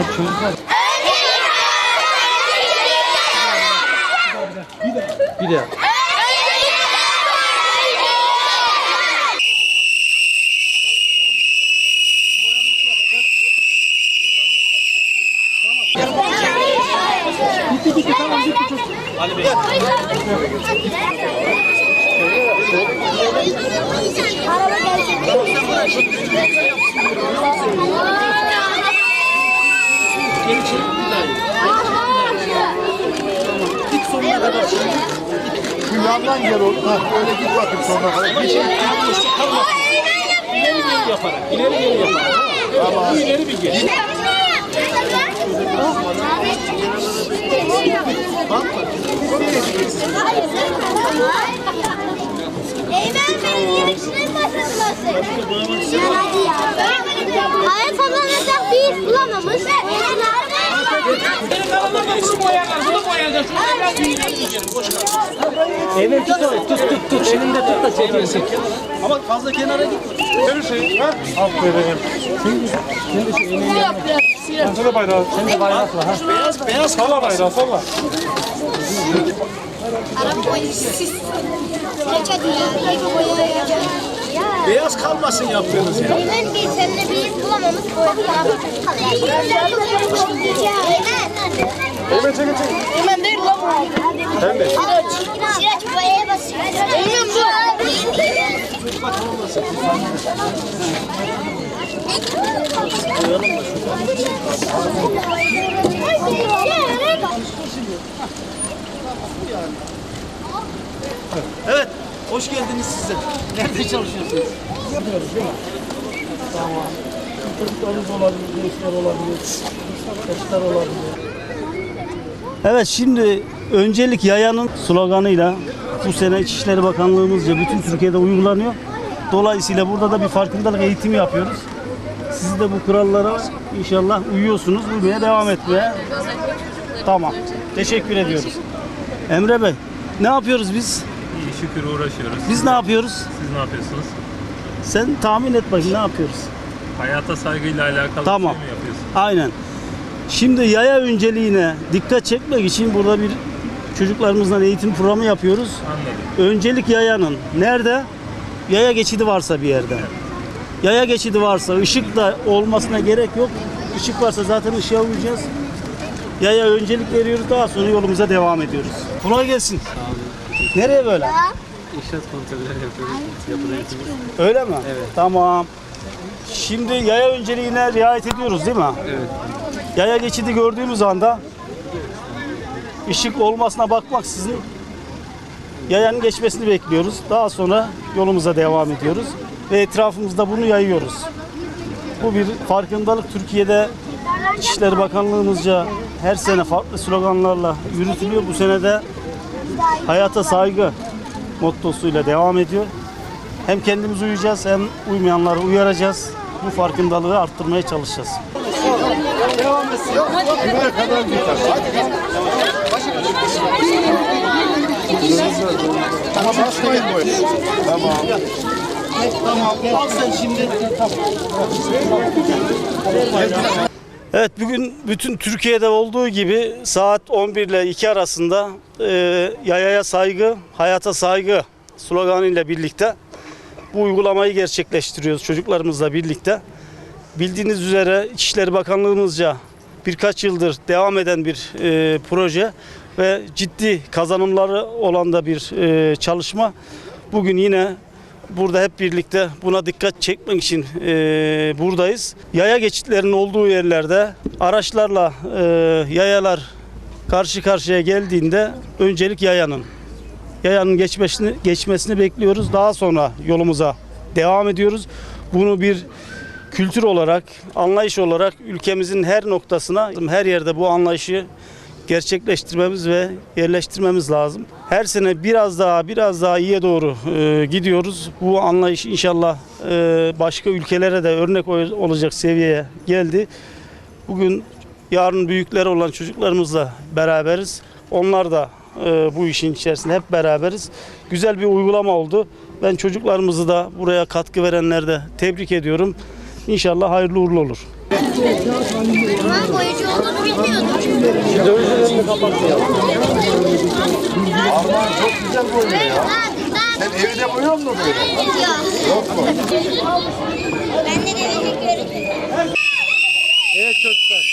Hadi çocuklar. Bir de. Araba gelecek. Yandan gel oğlum. Ha, öyle git bakayım sonuna kadar. Bir şey İleri geri yaparak. İleri geri yaparak. Tamam. İleri bir geri. Eymen Bey'in yarışının başlaması. Hayat kullanacak bir bulamamış. Senin kalanına birisi boyayacak. Bunu boyayacak. Şunu biraz geri. Boş ver. Evet tut tut tut tut. Elinde tut da çekiyorsun. Ama fazla kenara gitme. verirsin. Ha? Aferin. Şimdi şu elini Sen de bayrağı. Sen de bayrak var ha. Beyaz, beyaz salla bayrağı salla. Beyaz kalmasın yaptığınız ya. Eymen Bey seninle bir bulamamış. Eymen. Evet çekin çekin. Eymen değil Siraç. Siraç boyaya basıyor. Eymen bu. Evet. Hoş geldiniz size. Nerede çalışıyorsunuz? Evet şimdi öncelik yayanın sloganıyla bu sene İçişleri Bakanlığımızca bütün Türkiye'de uygulanıyor. Dolayısıyla burada da bir farkındalık eğitimi yapıyoruz. Siz de bu kurallara inşallah uyuyorsunuz. Uymaya devam etmeye. Tamam. Teşekkür ediyoruz. Emre Bey ne yapıyoruz biz? İyi şükür uğraşıyoruz. Biz ne yapıyoruz? Siz ne yapıyorsunuz? Sen tahmin et bakayım ne yapıyoruz? Hayata saygıyla alakalı Tamam. bir şey mi yapıyorsunuz? Aynen. Şimdi yaya önceliğine dikkat çekmek için burada bir çocuklarımızla eğitim programı yapıyoruz. Anladım. Öncelik yayanın nerede? Yaya geçidi varsa bir yerde. Yaya geçidi varsa ışık da olmasına gerek yok. Işık varsa zaten ışığa uyacağız. Yaya öncelik veriyoruz. Daha sonra yolumuza devam ediyoruz. Kolay gelsin. Nereye böyle? İnşaat kontrolleri yapıyoruz. Yapıda. Öyle mi? Evet. Tamam. Şimdi yaya önceliğine riayet ediyoruz değil mi? Evet. Yaya geçidi gördüğümüz anda ışık olmasına bakmaksızın yayanın geçmesini bekliyoruz. Daha sonra yolumuza devam ediyoruz ve etrafımızda bunu yayıyoruz. Bu bir farkındalık Türkiye'de İçişleri Bakanlığımızca her sene farklı sloganlarla yürütülüyor. Bu sene de hayata saygı mottosuyla devam ediyor. Hem kendimiz uyuyacağız hem uymayanları uyaracağız. Bu farkındalığı arttırmaya çalışacağız. Buraya kadar Tamam. Tamam. Al şimdi. Evet bugün bütün Türkiye'de olduğu gibi saat 11 ile 2 arasında e, yayaya saygı, hayata saygı sloganıyla birlikte bu uygulamayı gerçekleştiriyoruz çocuklarımızla birlikte. Bildiğiniz üzere İçişleri Bakanlığımızca birkaç yıldır devam eden bir e, proje ve ciddi kazanımları olan da bir e, çalışma. Bugün yine burada hep birlikte buna dikkat çekmek için e, buradayız. Yaya geçitlerinin olduğu yerlerde araçlarla e, yayalar karşı karşıya geldiğinde öncelik yayanın yayanın geçmesini geçmesini bekliyoruz. Daha sonra yolumuza devam ediyoruz. Bunu bir kültür olarak, anlayış olarak ülkemizin her noktasına, her yerde bu anlayışı gerçekleştirmemiz ve yerleştirmemiz lazım. Her sene biraz daha biraz daha iyiye doğru e, gidiyoruz. Bu anlayış inşallah e, başka ülkelere de örnek ol- olacak seviyeye geldi. Bugün yarın büyükleri olan çocuklarımızla beraberiz. Onlar da e, bu işin içerisinde hep beraberiz. Güzel bir uygulama oldu. Ben çocuklarımızı da buraya katkı verenleri de tebrik ediyorum. İnşallah hayırlı uğurlu olur. Ben boyacı olduğunu bilmiyordum. Armağan çok güzel boyuyor ya. Sen evde boyuyor musun böyle? Yok mu? Ben de gelecek öğretmenim. Evet çocuklar.